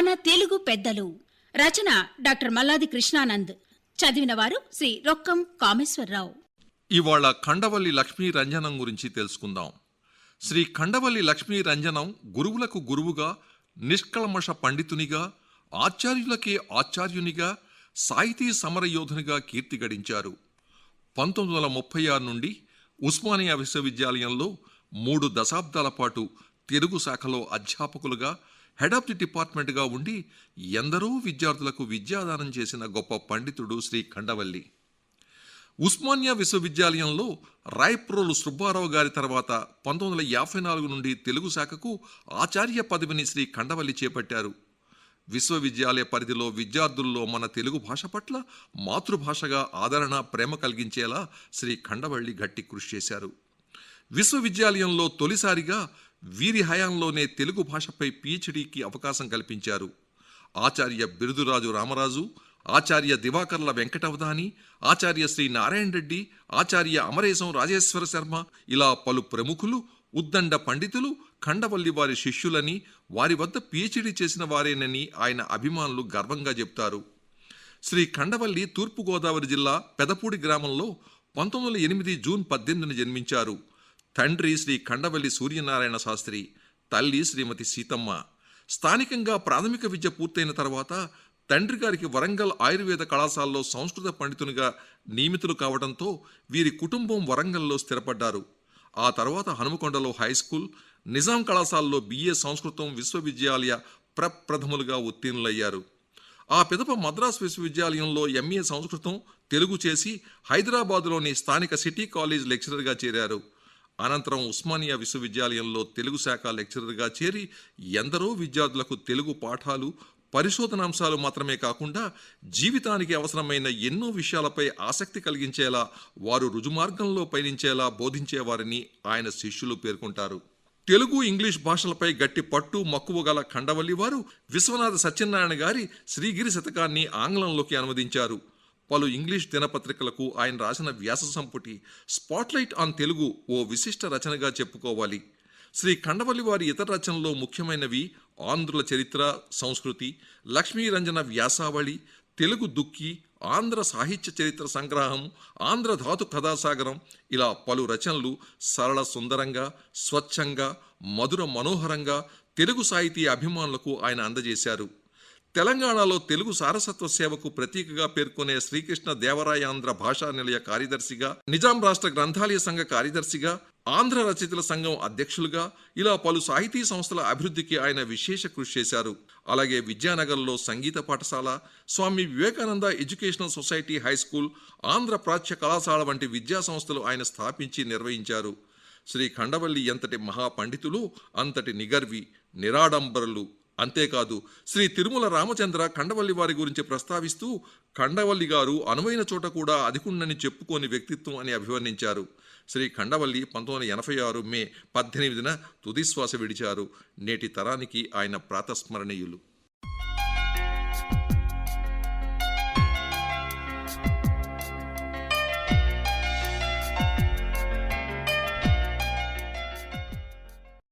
మన తెలుగు పెద్దలు. రచన డాక్టర్ మల్లాది కృష్ణానంద్. చదివిన వారు శ్రీ రొక్కం కామేశ్వరరావు. ఇవాళ ఖండవల్లి లక్ష్మీ రంజనం గురించి తెలుసుకుందాం. శ్రీ ఖండవల్లి లక్ష్మీ రంజనం గురువులకు గురువుగా నిష్కల్మష పండితునిగా ఆచార్యులకే ఆచార్యునిగా సాహితీ సమరయోధునిగా కీర్తి గడించారు. పంతొమ్మిది వందల ముప్పై ఆరు నుండి ఉస్మానియా విశ్వవిద్యాలయంలో మూడు దశాబ్దాల పాటు తెలుగు శాఖలో అధ్యాపకులుగా హెడ్ ఆఫ్ ది డిపార్ట్మెంట్గా ఉండి ఎందరో విద్యార్థులకు విద్యాదానం చేసిన గొప్ప పండితుడు శ్రీ ఖండవల్లి. ఉస్మానియా విశ్వవిద్యాలయంలో రాయ్ప్రోలు సుబ్బారావు గారి తర్వాత పంతొమ్మిది వందల యాభై నాలుగు నుండి తెలుగు శాఖకు ఆచార్య పదవిని శ్రీ ఖండవల్లి చేపట్టారు. విశ్వవిద్యాలయ పరిధిలో విద్యార్థుల్లో మన తెలుగు భాష పట్ల మాతృభాషగా ఆదరణ ప్రేమ కలిగించేలా శ్రీ ఖండవల్లి గట్టి కృషి చేశారు. విశ్వవిద్యాలయంలో తొలిసారిగా వీరి హయాంలోనే తెలుగు భాషపై పీహెచ్డీకి అవకాశం కల్పించారు. ఆచార్య బిరుదురాజు రామరాజు ఆచార్య దివాకర్ల వెంకటవదాని ఆచార్య శ్రీ నారాయణ రెడ్డి ఆచార్య అమరేశం రాజేశ్వర శర్మ ఇలా పలు ప్రముఖులు ఉద్దండ పండితులు ఖండవల్లి వారి శిష్యులని వారి వద్ద పీహెచ్డీ చేసిన వారేనని ఆయన అభిమానులు గర్వంగా చెప్తారు శ్రీ ఖండవల్లి తూర్పుగోదావరి జిల్లా పెదపూడి గ్రామంలో పంతొమ్మిది వందల ఎనిమిది జూన్ పద్దెనిమిదిన జన్మించారు. తండ్రి శ్రీ ఖండవల్లి సూర్యనారాయణ శాస్త్రి తల్లి శ్రీమతి సీతమ్మ. స్థానికంగా ప్రాథమిక విద్య పూర్తయిన తర్వాత తండ్రి గారికి వరంగల్ ఆయుర్వేద కళాశాలలో సంస్కృత పండితునిగా నియమితులు కావడంతో వీరి కుటుంబం వరంగల్లో స్థిరపడ్డారు. ఆ తర్వాత హనుమకొండలో హై స్కూల్ నిజాం కళాశాలలో బిఏ సంస్కృతం విశ్వవిద్యాలయ ప్రప్రథములుగా ఉత్తీర్ణులయ్యారు. ఆ పిదప మద్రాస్ విశ్వవిద్యాలయంలో ఎంఏ సంస్కృతం తెలుగు చేసి హైదరాబాదులోని స్థానిక సిటీ కాలేజ్ లెక్చరర్గా చేరారు. అనంతరం ఉస్మానియా విశ్వవిద్యాలయంలో తెలుగు శాఖ లెక్చరర్గా చేరి ఎందరో విద్యార్థులకు తెలుగు పాఠాలు పరిశోధనాంశాలు మాత్రమే కాకుండా జీవితానికి అవసరమైన ఎన్నో విషయాలపై ఆసక్తి కలిగించేలా వారు రుజుమార్గంలో పయనించేలా బోధించేవారని ఆయన శిష్యులు పేర్కొంటారు. తెలుగు ఇంగ్లీష్ భాషలపై గట్టి పట్టు మక్కువ గల ఖండవల్లి వారు విశ్వనాథ సత్యనారాయణ గారి శ్రీగిరి శతకాన్ని ఆంగ్లంలోకి అనువదించారు. పలు ఇంగ్లీష్ దినపత్రికలకు ఆయన రాసిన వ్యాస సంపుటి స్పాట్లైట్ ఆన్ తెలుగు ఓ విశిష్ట రచనగా చెప్పుకోవాలి. శ్రీ కండవల్లి వారి ఇతర రచనల్లో ముఖ్యమైనవి ఆంధ్రుల చరిత్ర సంస్కృతి లక్ష్మీరంజన వ్యాసావళి తెలుగు దుక్కి ఆంధ్ర సాహిత్య చరిత్ర సంగ్రహం ఆంధ్ర ధాతు కథాసాగరం ఇలా పలు రచనలు సరళ సుందరంగా స్వచ్ఛంగా మధుర మనోహరంగా తెలుగు సాహితీ అభిమానులకు ఆయన అందజేశారు. తెలంగాణలో తెలుగు సారసత్వ సేవకు ప్రతీకగా పేర్కొనే శ్రీకృష్ణ దేవరాయాంధ్ర భాషా నిలయ కార్యదర్శిగా నిజాం రాష్ట్ర గ్రంథాలయ సంఘ కార్యదర్శిగా ఆంధ్ర రచయితల సంఘం అధ్యక్షులుగా ఇలా పలు సాహితీ సంస్థల అభివృద్ధికి ఆయన విశేష కృషి చేశారు. అలాగే విద్యానగర్లో సంగీత పాఠశాల Swami Vivekananda educational society high school Andhra ప్రాచ్య కళాశాల వంటి విద్యా సంస్థలు ఆయన స్థాపించి నిర్వహించారు. శ్రీ ఖండవల్లి ఎంతటి మహాపండితులు అంతటి నిగర్వి నిరాడంబరులు. అంతేకాదు శ్రీ తిరుమల రామచంద్ర ఖండవల్లి వారి గురించి ప్రస్తావిస్తూ ఖండవల్లి గారు అనువైన చోట కూడా అధికుండని చెప్పుకోని వ్యక్తిత్వం అని అభివర్ణించారు. శ్రీ ఖండవల్లి పంతొమ్మిది వందల ఎనభై ఆరు మే పద్దెనిమిదిన తుదిశ్వాస విడిచారు. నేటి తరానికి ఆయన ప్రాతస్మరణీయులు.